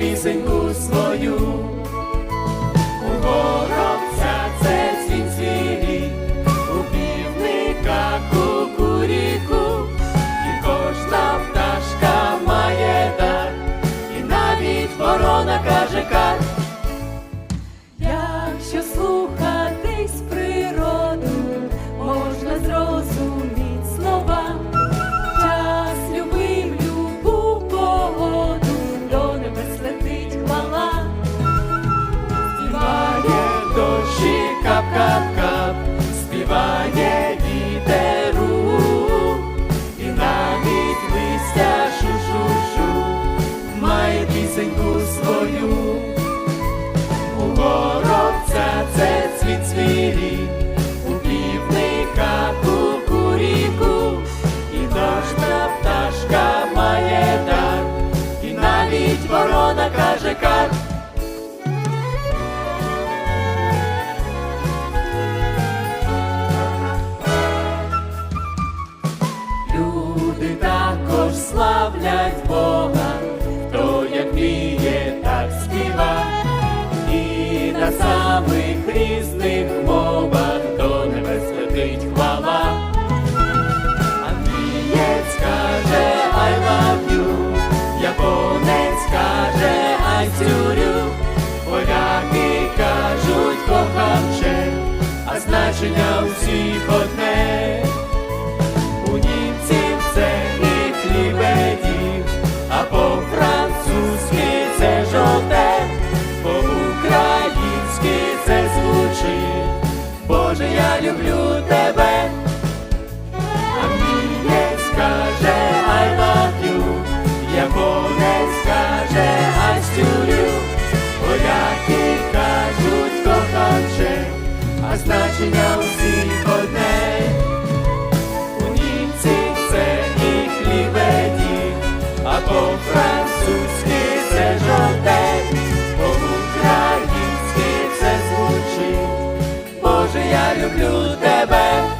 пісеньку свою. Співає вітеру, і навіть листя шу-шу-шу, має пісеньку свою. У горобця це цвіт цвілі, у півника кукуріку, і кожна пташка має дар, і навіть ворона каже кар. Славлять Бога, хто як вміє, так співа, і на самих різних мовах до небес летить хвала. Англієць каже I love you, японець каже I цюрю, поляки кажуть кохавче, а значення усіх одне. Люблю тебе. Англієць каже I love you, японець каже I still you, поляки кажуть коханче, а значення усіх я люблю тебе.